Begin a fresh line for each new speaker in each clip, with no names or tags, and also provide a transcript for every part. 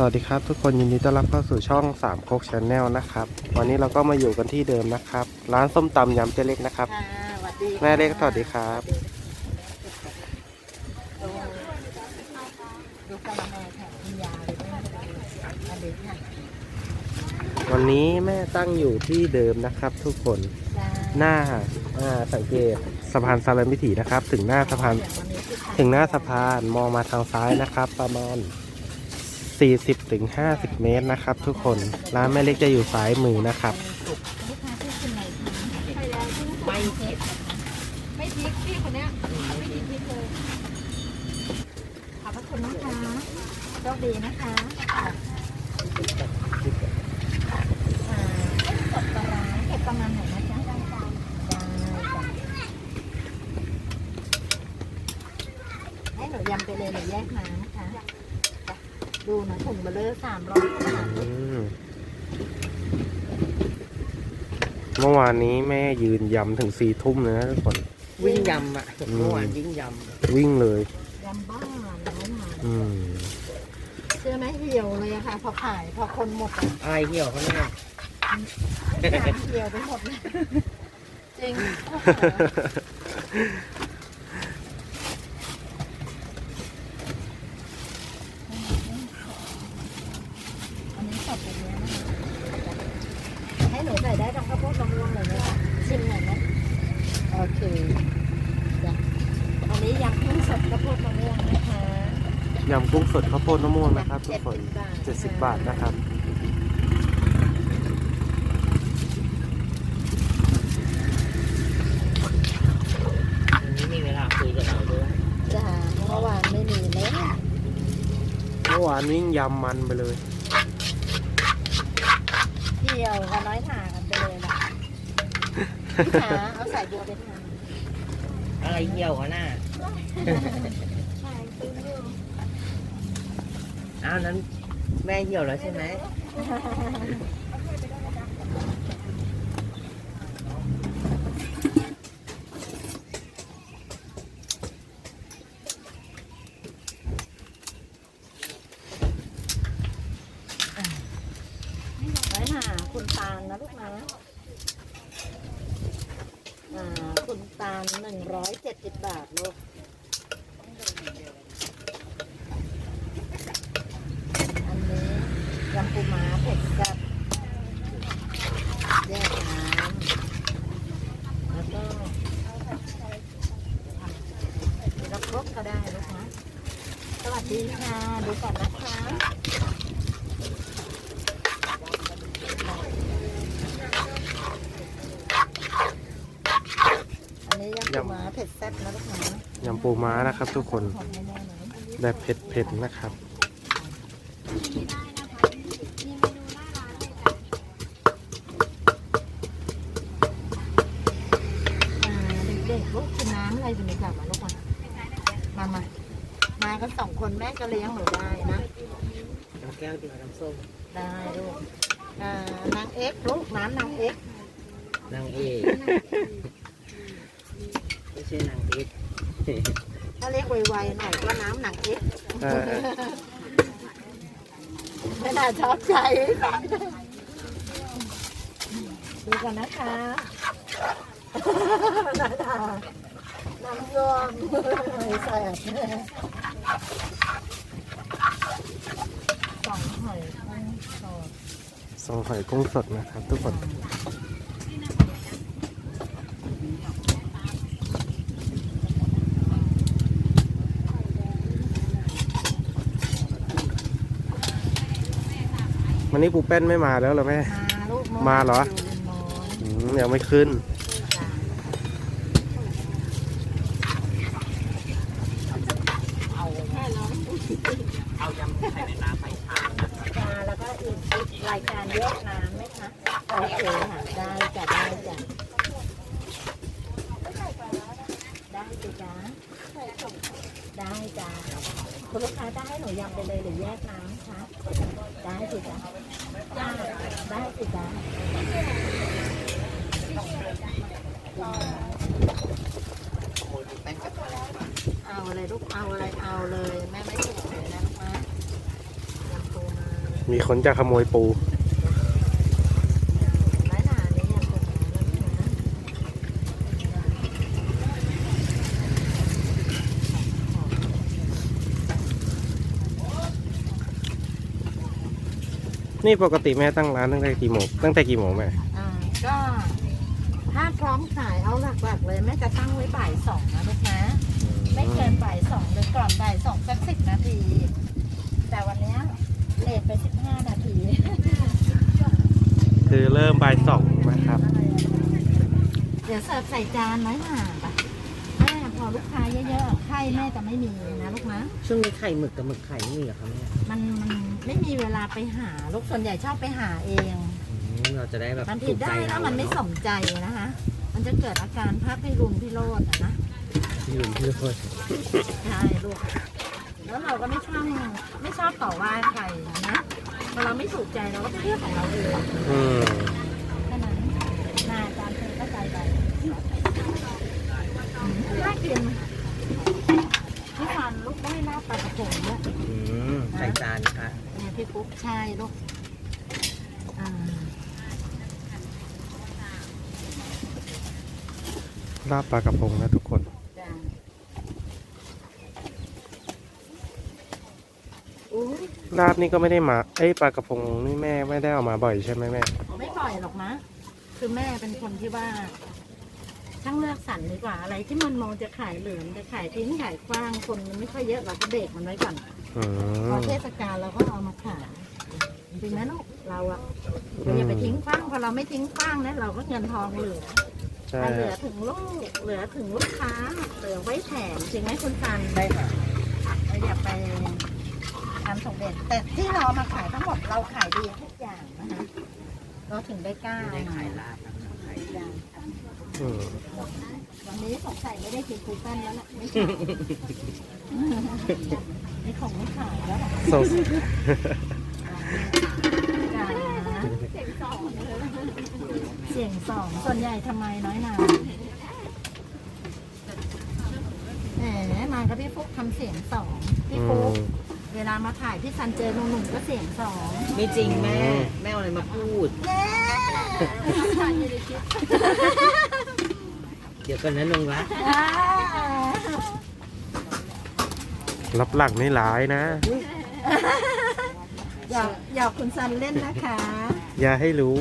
สวัสดีครับทุกคนยินดีต้อนรับเข้าสู่ช่องสามโคกชาแนลนะครับ วันนี้เราก็มาอยู่กันที่เดิมนะครับ ร้านส้มตำยำเจเล็กนะครับ
ค่ะสวัสดี
แม่เล็กสวัสดีครับ
ดูดูกะละแมแถมคุณยาเลยด้วยอันเด็กค่ะ
วันนี้แม่ตั้งอยู่ที่เดิมนะครับ ทุกคน
จ้า
หน้าอ่าสังเกตสะพานสารมิถีนะครับ ถึงหน้าสะพาน
อย่างวันนี้คือ
ถึงหน้าสะพานมองมาทางซ้ายนะครับ ประมาณ 40-50ถึง50 เมตรนะครับ ทุกคน ร้านแม่เล็กจะอยู่ซ้ายมือนะครับ
ไม่เท็จ
ไม่พริกพี่คนเนี้ยไม่กินพริกเลย
ขอบพระคุณนะคะโชคดีนะคะอ่าสดปลาร้าเก็บประมาณไหนนะจ๊ะได้จ้ะให้หนูยำไปเลยหนูแยกมานะคะจ้ะดู นะถุงเบลเลอร์สามร้อยบาท
อืมเมื่อวานนี้แม่ยืนยำถึงสี่ทุ่มเลยนะทุกคน
วิ่งยำอะ
อืม
เมื่อวานวิ่งย
วิ่งเลย
ยำบ้าน้อยหนา
อืม
เชื่อไหมเหี่ยวเลยอะค่ะ พอขายพอคนหมดอะำ
อะไรเหี่ยวเขาเนี่ย
น้ำเหี่ยวไปหมดเลยจริงอันนี้สดแบบนี้นะคะให้หนูใส่ได้ตรงข้าวโพดมะม่วงเลยไหมคะชิมหน่อยไหมโอเคจ้ะอันนี้ยำกุ้งสดข้าวโพดมะม่วงนะคะ
ยำ กุ้งสดข้าวโพดมะม่วงนะครับทุกคน70 บาทนะครับ
วันนี้มีเวลาคุยกับเราด้วย
จ้ะเมื่อวานไม่มีเลย
เมื่อวานวิ่งยำมันไปเลย
เที่ยวกันน้อยหนากันไปเลยล่ะพี่ขาเอาใส่บัวไปทาน
อะไรเหี่ยวเขาน่ะ
ใช่ซื้ออยู่
อ้าวนั้นแม่เหี่ยวแล้วใช่ไหม
น้ยหาคุณตาลนะลูกนะอ่าคุณตาลหนึ่งร้อยเจ็ดสิบบาทลูกอันนี้ยำปูม้าเผ็ดกับแยกน้ำแล้วก็รับรสก็ได้ลูกนะ สวัส ดีค่ะ ดูก่อนนะคะอันนี้ยำปูม้าเผ็ดแซ่บนะลูกนะ
ยำปูม้านะครับทุกคน
หอมแน่ๆเลย
แบบเผ็ดๆนะครับ
อ่า เลี้ยงหนูได้นะ
น้ำแก้วเดียวน้ำส้ม
ได้ลูกอ่านางเอ็กซ์ลูกน้ำนางเอ็กซ์
นางเอกไม่ใช่นางเอก
ถ้าเรียกไวๆหน่อยก็น้ำนางเอ็กซ์
เออ
ไม่น่าชอบใจดูกันนะคะน่าทานน้ำยอมแสบสองหอยกุ้งสด
สองหอยกุ้งสดนะครับ ทุกคนวันนี้ปูแป้นไม่มาแล้วเหรอแม่
มาลูก
มาเหรอ
ยู่ริมโน้น
อืมยังไม่ขึ้น
จ้ะ
เอา
แค่น้อง
เอายำไข่ในน้ำใส่ชาม
จ้าแล้วก็อีกรายการแยกน้ำไหมคะโอเคค่ะได้จ้ะได้จ้ะ ได้จ้ะจ้าได้จ้าคุณลูกค้าจะให้หนูยำไปเลยหรือแยกน้ำคะได้สิจ้าจ้าได้สิจ้า
ขโมยแป้งกับอะ
เอาอะไรลูกเอาอะไรเอาเลยแม่ไม่ถูกเฉยนะลูกนะยำปูม้า
มีคนจะขโมยปู
ไม้หนาเนี่ยยังเป็นนะ
นี่ปกติแม่ตั้งร้านตั้งแต่กี่โมงตั้งแต่กี่โมงแม่
อ่าก็ถ้าพร้อมขายเอาหลักๆเลยแม่จะตั้งไว้บ่ายสองนะลูกนะไม่เกินบ่ายสองหรือก่อนบ่ายสองสักสิบนาที แต่วันเนี้ยเลทไปสิบห้านาที
คือเริ่มบ่ายสองนะครับ
เดี๋ยวเสิร์ฟใส่จานน้อยหนาปะแม่พอลูกค้าเยอะๆไข่แม่จะไม่มีนะลูกนะ
ช่วงนี้ไข่หมึกกับหมึกไข่ไม่มีเหรอคะแม่
มันมัน ไม่มีเวลาไปหาลูกส่วนใหญ่ชอบไปหาเอง
อืมเราจะได้แบบ
มันผิ
ถู
ด
กใจ
ได้แล้
เรา
วมันไม่สมใจนะคะ มันจะเกิดอาการพักให้รุนพิโรธอะนะ
ที่หลุมที่โคตร
ใช่ลูก แล้วเราก็ไม่ชอบไม่ชอบต่อว่าใครนะพอเราไม่ถูกใจเราก็ไปเลือกของเราเอง
อืม
แค่นั้นนาจานเธอก็ใจไปอืมน่ากินพี่ฟันลูกได้ลาบปลากระพงเนี่ย
อืมใส่จานนะคะ
เนี่ย พี่ปุ๊กใช่ลูกอ่า
ลาบปลากระพงนะทุกคน
จ้ะอุ้ย
ลาบนี่ก็ไม่ได้มา เอ้ยปลากระพงนี่แม่ไม่ได้เอามาบ่อยใช่ไหมแม่
ไม่ปล่อยหรอกนะ คือแม่เป็นคนที่ว่าช่างเลือกสรรดีกว่าอะไรที่มันมองจะขายเหลืองจะขายทิ้งขายกว้างคนมันไม่ค่อยเยอะเราก็เบรกมันไว้ก่อน
อื
พอ
ม
เทศกาลเราก็เอามาขายจริงไหมลูกเราอะเราอย่าไปทิ้งกว้างพอเราไม่ทิ้งกว้างนะเราก็เงินทองเหลือ
ใช่
ถ้าเหลือถึงลูกเหลือถึงลูกค้าเหลือไว้แถมจริงไหมคุณซัน
ได้ค่ะ
เราอย่าไปทำสมเด็จแต่ที่เราเอามาขายทั้งหมดเราขายดีทุกอย่างนะคะเราถึงได้กล้า
ไม่ได้
เอา
ขาย
มา
ลาบนะคะขาย
อย่าง
อืม
วันนี้สงสัยไม่ได้กินคูเป้นแล้วล่ะไม่ใช่นี่ของไม่ขายแล้วล่ะ
สง
จ้า
เสียงสองเลย
เสียงสองส่วนใหญ่ทำไมน้อยหนาแหมมากับพี่ฟุกทำเสียงสองพี่
อื
ฟุก
ม
เวลามาถ่ายพี่ซันเจอหนุ่มๆก็เสียงสอง
ไม่จริงแม่
อืม
แม่เอาอะไรมาพูด
เย้
ผ่านอยู่ในคลิป
เดี๋ยวกันนะนงรัก
อ่า
รับหลังนี่หลายนะ
หยอกหยอกคุณซันเล่นนะคะ
อย่าให้รู้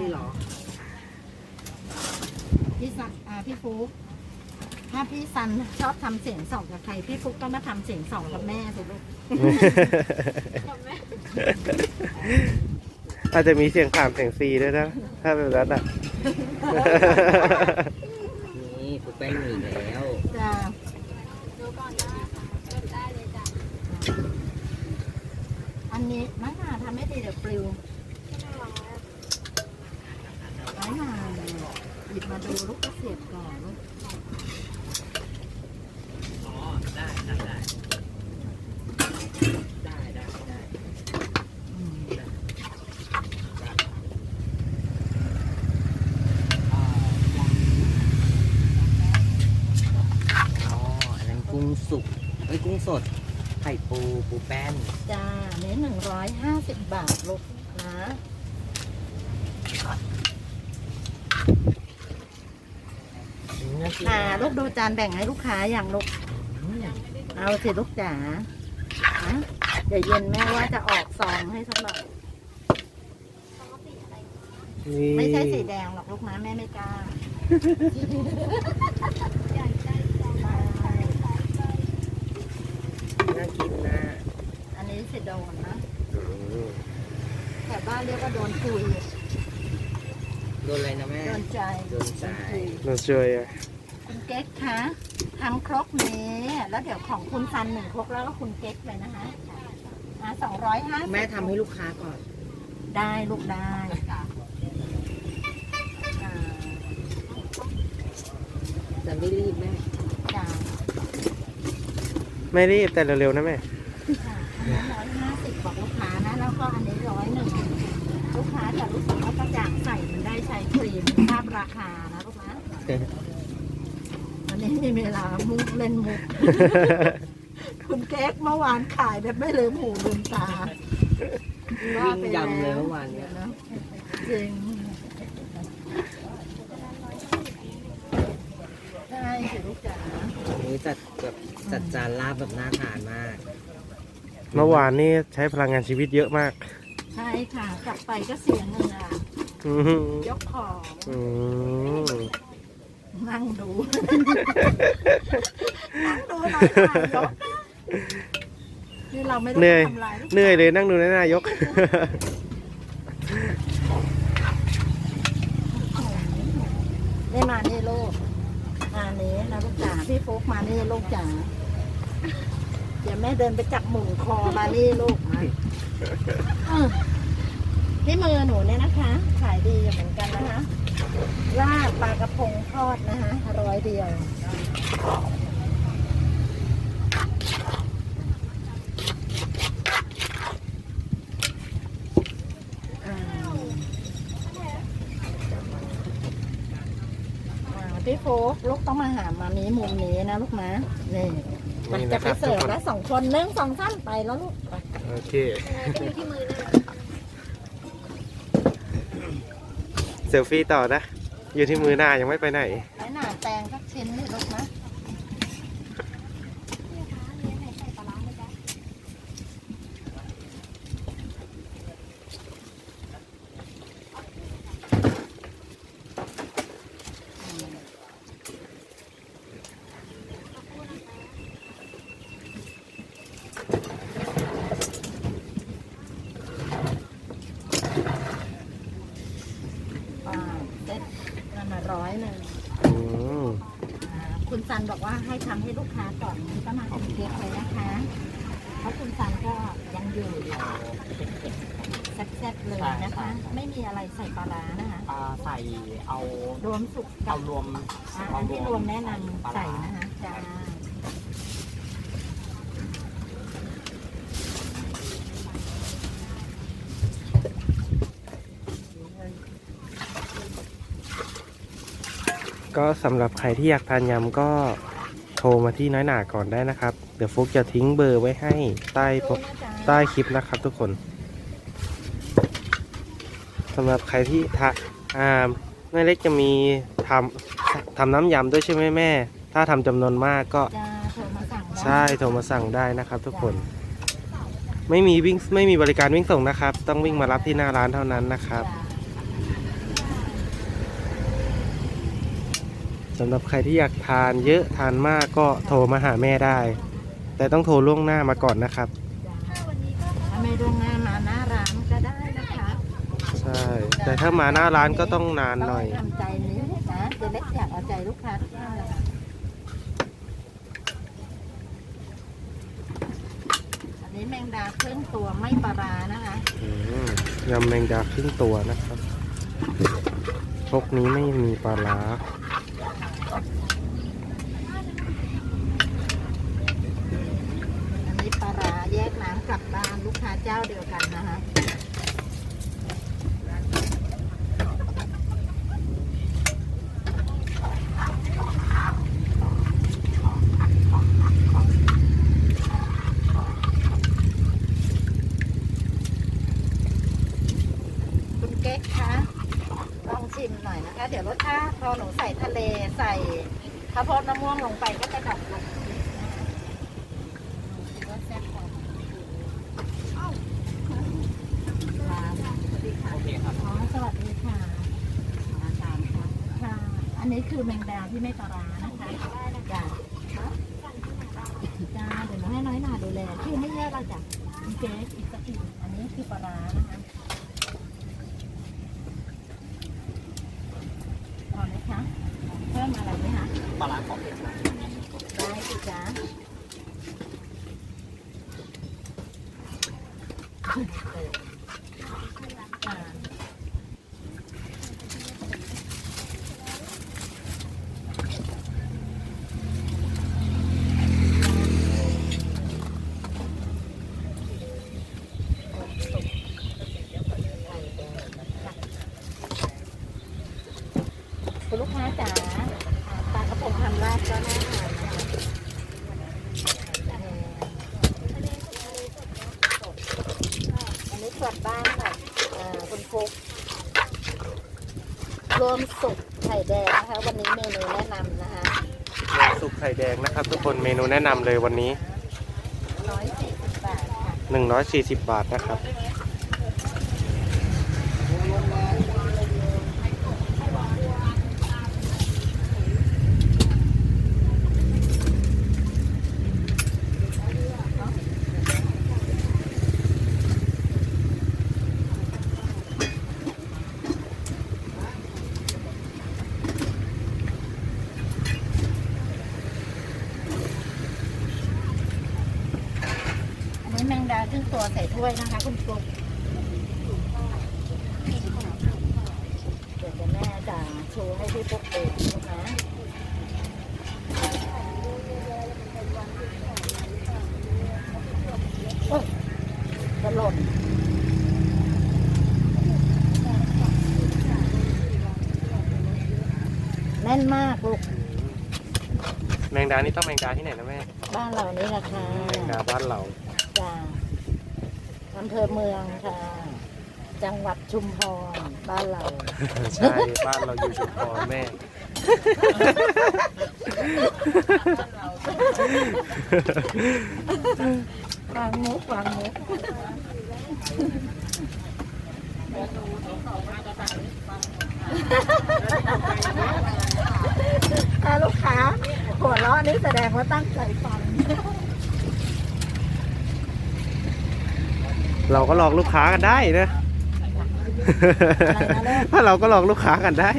นี่เหรอ
พี่ซันอ่าพี่ฟุก ถ้าพี่ซันชอบทำเสียงสองกับใคร พี่ฟุกก็มาทำเสียงสองกับแม่สิลูก
อาจจะมีเสียงสามเสียงสี่ด้วยนะ ถ้าแบบนั้นอะ
นี่ปุ๊บแป้งหมี่แล้ว
จะ
ดูก่อนได้ค่ะได้เลยจ้ะ
อันนี้น้อยหนาทำไม่ดีเดี๋ยวปลิวน้อยหนาห ยิบมาดูลูกก็เสียบก่อนลูก
อ๋อ ได้ได้ได้ได้ได้ได้
อืม
อ๋อ อันนั้นกุ้งสุกเอ้ยกุ้งสด ไข่ปูปูแป้น
จ้าเนี้หนึ่งร้อยห้าสิบบาทลูกนะ
น่ากิน
ค่ะลูกดูจานแบ่งให้ลูกค้าอย่างลูก
อืม
เอาสิลูกจ๋าฮะเดี๋ยวเย็นแม่ว่าจะออกซองให้สักหน่อย
นี่
ไม่ใช่สีแดงหรอกลูกนะแม่ไม่กล้า
น่ากินนะ
อันนี้สิโดนนะ
อืม
แต่บ้านเรียกว่าโดนคุย
โดนอะไรนะแม่
โดนใจ
โดนใจ
คุย
เราช่วยอะ
คุณเก๊กคะทำครกนี้ แล้วเดี๋ยวของคุณซันหนึ่งครกแล้วก็คุณเก๊กเลยนะคะอะสองร้อยห้า
แม่ทำให้ลูกค้าก่อน
ได้ลูกได้อ่า
แต่ไม่รีบแม่
จ้า
ไม่รีบแต่เร็วๆนะแม่
ค่ะอันนี้ร้อยห้าสิบบอกลูกค้านะ แล้วก็อันนี้ร้อยหนึ่งลูกค้าจะรู้สึกว่ากระจ่างใสมันได้ใช้ครีมภาพราคานะลูกนะวั นนี้มีเวลามุกเล่นมุก คุณเก๊กเมื่อวานขายแบบไม่ลืมหูลืมตา
วิ่งยำเลยเมื่อวานเนี้ยะ
จริงได้สิลูกจ๋า
วันนี้จัดแบบจัดจานลาบแบบน่าทานมาก
เมื่อวานนี่ใช้พลังงานชีวิตเยอะมาก
ใช่ค่ะ กลับไปก็เสียเงินอะ
อืม
ยกของ
อืม
นั่งดูนั่งดูหน่อยค่ะยกนี่เราไม่ได้
เหนื่อย
ทำลาย
เหนื่อยเลยนั่งดูนายก
นี่มานี่ลูกมานี้นะลูกจ๋าพี่โฟกมานี่ลูกจ๋าเดี๋ยวแม่เดินไปจับหมุนคอมานี่ลูกมาเออที่มือหนูเนี่ยนะคะ ขายดีเหมือนกันนะคะ ลาบปลากระพงทอดนะคะร้อยเดียวอ่าอ่าพี่โฟกลูกต้องมาหามานี้มุมนี้นะลูกนะนี่มัน
นี่
จะ
นะค
ไป
รับ
เสิร์ฟ
ทุกคน
แล้วสองคนหนึ่งสองสั้นไปแล้วลูกไป
โอเค
อยู่ที่มือนะ
เซลฟี่ต่อนะ อยู่ที่มือหน้ายังไม่ไปไหน
ไหนหนาแตงสักชิ้นนี่ลูกนะอ่าเซ็ตนั่นน่ะร้อยหนึ่ง
อืม
อ่าคุณซันบอกว่าให้ทำให้ลูกค้าก่อนก็มาถึงเค้กเลยนะคะ เพราะคุณซันก็ยังอยู่แซ่บๆเลยนะคะ ไม่มีอะไรใส่ปลาร้านะคะ
อ่าใส่เอา
รวมสุกกั
เอา
บ
รวม
อ่าอันที่ รวมแนะนำใส่นะคะจ้า
ก็สำหรับใครที่อยากทานยำก็โทรมาที่น้อยหนาก่อนได้นะครับ เดี๋ยวฟุกจะทิ้งเบอร์ไว้ให้ใต้โพ
ดูนะจ๊ะ
ใต้คลิปนะครับทุกคนสำหรับใครที่ทะอ่าแม่เล็กจะมีทำ ทำน้ำยำด้วยใช่ไหมแม่ ถ้าทำจำนวนมากก็
จ้าโทรมาสั่งได้
ใช่โทรมาสั่งได้นะครับ ทุกคน ไม่มีวิ่งไม่มีบริการวิ่งส่งนะครับ ต้องวิ่งมารับที่หน้าร้านเท่านั้นนะครับ
จ้า
สำหรับใครที่อยากทานเยอะทานมากก็โทรมาหาแม่ได้ แต่ต้องโทรล่วงหน้ามาก่อนนะครับ
ถ้าไม่ดวงหน้ามาหน้าร้านก็ได้นะคะ
ใช่ แต่ถ้ามาหน้าร้านก็ต้องนานหน่อย
ต้องทำใจนี้นะ เจะเล็กอยากเอาใจลูกค้าทุกท่านเลยค่ะอันนี้แมงดาครึ่งตัวไม่ปลาร้านะคะ
อืมยำแมงดาครึ่งตัวนะครับพวกนี้ไม่มีปลาร้า
อันนี้ปลาร้าแยกน้ำกลับบ้านลูกค้าเจ้าเดียวกันนะคะ คุณเก๊กคะลองชิมหน่อยนะคะ เดี๋ยวรสชาติพอหนู ใส่ข้าวโพดมะม่วงลงไปก็จะดับลง
โอเคครับ
อ๋อสวัสดีค่ะค่ะ อันนี้คือแมงดาที่ไม่ปลาร้านะคะจ้ะจ้าเดี๋ยวเราให้น้อยหนาดูแลชื่อไม่เยอะเราจ้ะเก๊อีกสักทีอันนี้คือปลาร้านะคะพอไหมคะ เพิ่มอะไรไหมคะ
ปลาร้าขอเผ็ดหน่อย
ได้สิจ๊ะอ่าคุณลูกค้าจ๋าปลากระพงทำราดก็น่าทานนะคะเอ่ออันนี้ส กลับบ้านค่ะอ่า คุณฟุกรวมสุกไข่แดงนะคะ วันนี้เมนูแนะนำนะคะ
สุกไข่แดงนะครับ ทุกคนเมนูแนะนำเลยวันนี้
ร้อยสี่สิบบาทค่ะ
140 บาทนะครับ
อันนี้แมงดาค รึ่งตัวใส่ถ้วยนะคะ คุณฟุกเดี๋ยวจะแม่จะชูให้พี่ฟุกดูนะโอ้ยจะหล่นแน่นมากลูก
แมงดานี่ต้องแมงดาที่ไหนนะแม่
บ้านเรานี่แหละค่ะ
แมงดาบ้านเรา
จ้า อำเภอเมืองค่ะ จังหวัดชุมพรบ้านเรา
ใช่ บ้านเราอยู่ชุมพรแม่
วางมุกวางมุกถ้าลูกค้าหัวเราะนี่แสดงว่าตั้งใจฟัง
เราก็หลอกลูกค้ากันได้นะ
อะไรนะลูก
ถ้าเราก็หลอกลูกค้ากันได้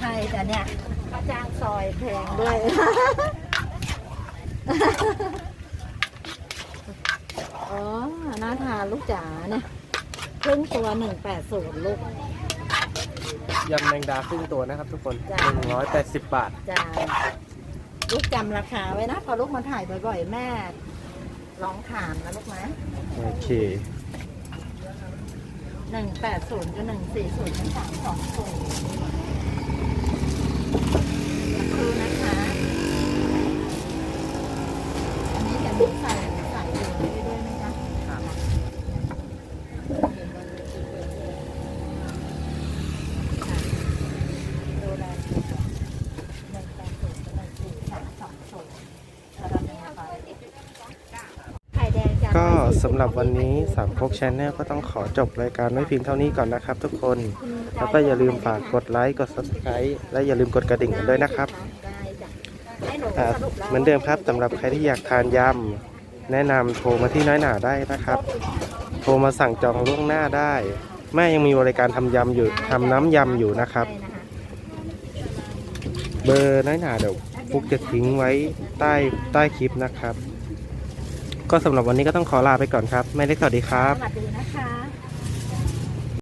ใช่แต่เนี่ยค่าจ้างซอยแพงด้วย อ๋อน่าทานลูกจ๋าเนี่ยครึ่งตัวหนึ่งแปดศูนย์ลูก
ยำแมงดาครึ่งตัวนะครับ ทุกคน
จ้ะ
180 บาท
จะลูกจำราคาไว้นะ พอลูกมาถ่ายบ่อยๆ แม่ลองถามนะลูกนะ
โอเค
หนึ่งแปดศูนย์กับหนึ่งสี่ศูนย์เป็นสามสองศูนย์คือนะคะ อันนี้จะมีใส่ใส่อยู่ด้วยไหมจ๊ะ
ครับ
ค่ะดูแลหนึ่งแปดศูนย์กับหนึ่งสี่สามสองศูนย์แล้วเราจะมาขอไข่แดงจาน
ก็สำหรับวันนี้สามพกชแนลก็ต้องขอจบรายการไว้เพียงเท่านี้ก่อนนะครับ ทุกคน แล้วก็อย่าลืมฝากกดไลค์กด subscribe และอย่าลืมกดกระดิ่งกันด้วยนะครับอ่าเหมือนเดิมครับสำหรับใครที่อยากทานยำแนะนำโทรมาที่น้อยหนาได้นะครับ โทรมาสั่งจองล่วงหน้าได้ แม่ยังมีบริการทำยำอยู่ทำน้ำยำอยู่นะครับ เบอร์น้อยหนาเดี๋ยวฟุกจะทิ้งไว้ใต้ใต้คลิปนะครับ ก็สำหรับวันนี้ก็ต้องขอลาไปก่อนครับแม่เล็กสวัสดีครับ
สวัสดีนะคะ